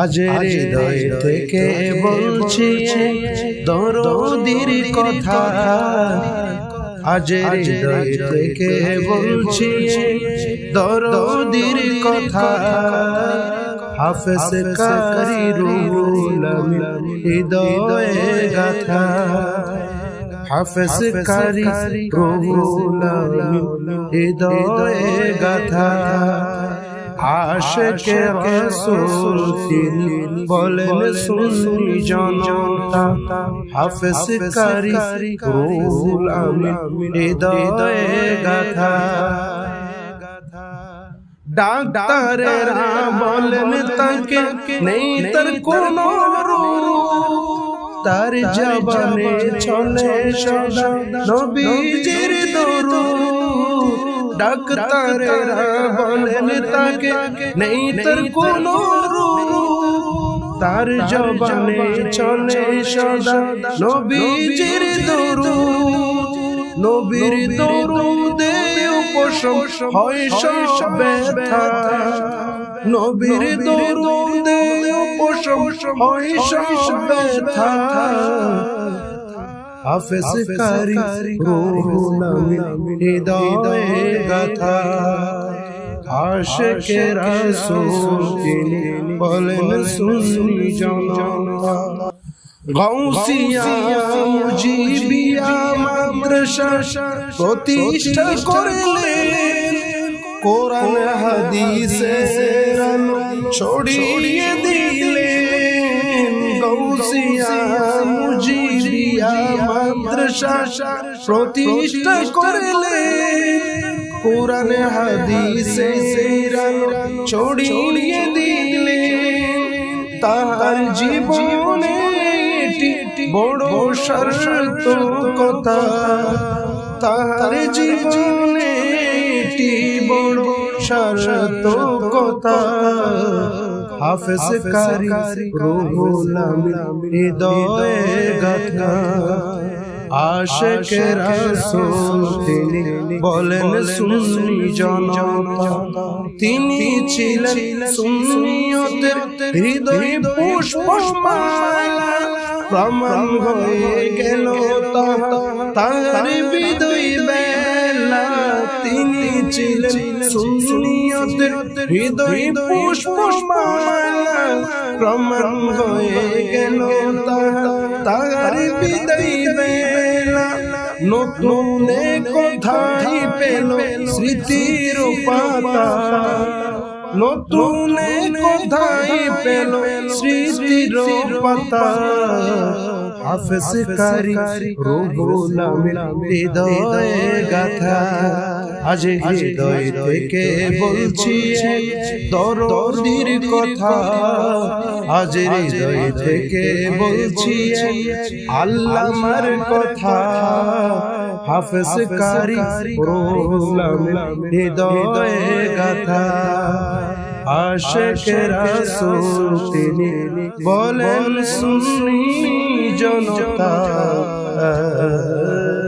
আজের হৃদয় থেকে বলছি দরদির কথা। আজের হৃদয় থেকে বলছি দরদির কথা। হাফেজ কারি রুহুল হৃদয়ে গাথা। হাফেজ কারি রুহুল হৃদয়ে গাথা। আশেকে রসুল তিনি বলেন, শুনি জনতা, হাফেজ কারি রুহুল আমিন, হৃদয়ে গাথা, ডাক্তারেরা বলেন তাকে নেই তার কোন তার জবানে চলে সদা নবীজির দরু ডাক্তারেরা বলেন তাকে নেই তার কোন তার জবানে চলে সদা। নবীজির দরু নবীর দরুদে উপশম হয় সব ব্যথা। নবীর দরুদে উপশম হয় সব ব্যথা। হাফেজ কারি রুহুল আমিন হৃদয়ে গাথা আশেকে রাসূল তিনি বলেন শুনি জনতা গৌসিয়া মুজিবিয়া মাদ্রাসা প্রতিষ্ঠা করলেন কোরআন হাদিসের আলো ছড়িয়ে দিলেন গৌসিয়া মুজিবিয়া মাদ্রাসা প্রতিষ্ঠা করলেন কোরআন হাদিসের আলো ছড়িয়ে দিলেন তাহার জীবনে বড় শর্ত কথা। তাহার জীবনে বড় শর্ত কথা। হাফেজ কারি রুহুল আমিন, হৃদয়ে গাথা। আশেকে রাসূল তিনি বলেন সুন্নি জনতা। তিনি ছিলেন সুন্নিয়তের হৃদয় পুষ্পমালা। প্রমাণ হয়ে গেল বেলা তিনি ছিলেন সুন্নিয়তের হৃদয় পুষ্পমালা। প্রমাণ হয়ে গেল তাহার বিদয় নতুন কোথায় পেল স্মৃতির পাতা। নতুন কোথায় পেল স্মৃতির পাতা। হাফেজ কারি রুহুল আমিন হৃদয়ে গাথা। আজ হৃদয় থেকে বলছি দরদির কথা। আজ হৃদয় থেকে বলছি আল্লামার কথা। হাফেজ কারি আমিন। হৃদয়ে গাথা আশেকের রাসূল তিনি বলেন সুন্নি জনতা।